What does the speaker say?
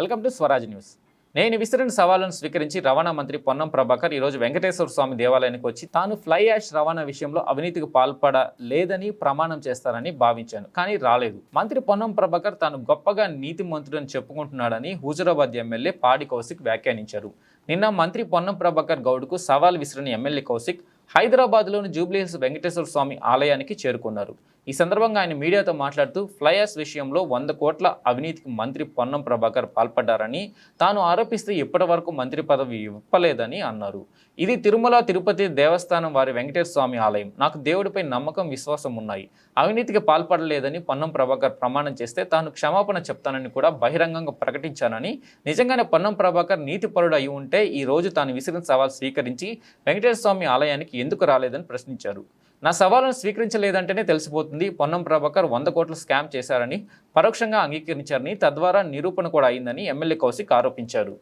Welcome to Swaraj news. నేను విసిరిన సవాళ్ళను స్వీకరించి రవాణా మంత్రి పొన్నం ప్రభాకర్ ఈరోజు వెంకటేశ్వర స్వామి దేవాలయానికి వచ్చి తాను ఫ్లై యాష్ రవాణా విషయంలో అవినీతికి పాల్పడలేదని ప్రమాణం చేస్తారని భావించాను కానీ రాలేదు. మంత్రి పొన్నం ప్రభాకర్ తాను గొప్పగా నీతి మంత్రుడని చెప్పుకుంటున్నాడని హుజురాబాద్ ఎమ్మెల్యే పాడి కౌశిక్ వ్యాఖ్యానించారు. నిన్న మంత్రి పొన్నం ప్రభాకర్ గౌడ్కు సవాల్ విసిరిన ఎమ్మెల్యే కౌశిక్ హైదరాబాద్లోని జూబ్లీహిల్స్ వెంకటేశ్వర స్వామి ఆలయానికి చేరుకున్నారు. ఈ సందర్భంగా ఆయన మీడియాతో మాట్లాడుతూ ఫ్లైయాస్ విషయంలో వంద కోట్ల అవినీతికి మంత్రి పొన్నం ప్రభాకర్ పాల్పడ్డారని తాను ఆరోపిస్తే ఇప్పటి వరకు మంత్రి పదవి ఇవ్వలేదని అన్నారు. ఇది తిరుమల తిరుపతి దేవస్థానం వారి వెంకటేశ్వర స్వామి ఆలయం. నాకు దేవుడిపై నమ్మకం విశ్వాసం ఉన్నాయి. అవినీతికి పాల్పడలేదని పొన్నం ప్రభాకర్ ప్రమాణం చేస్తే తాను క్షమాపణ చెప్తానని కూడా బహిరంగంగా ప్రకటించానని నిజంగానే పొన్నం ప్రభాకర్ నీతిపరుడు అయి ఉంటే ఈ రోజు తాను విసిరిన సవాల్ స్వీకరించి వెంకటేశ్వర స్వామి ఆలయానికి ఎందుకు రాలేదని ప్రశ్నించారు. నా సవాలును స్వీకరించలేదంటేనే తెలిసిపోతుంది. పొన్నం ప్రభాకర్ వంద కోట్ల స్కామ్ చేశారని పరోక్షంగా అంగీకరించారని తద్వారా నిరూపణ కూడా అయిందని ఎమ్మెల్యే కౌశిక్ ఆరోపించారు.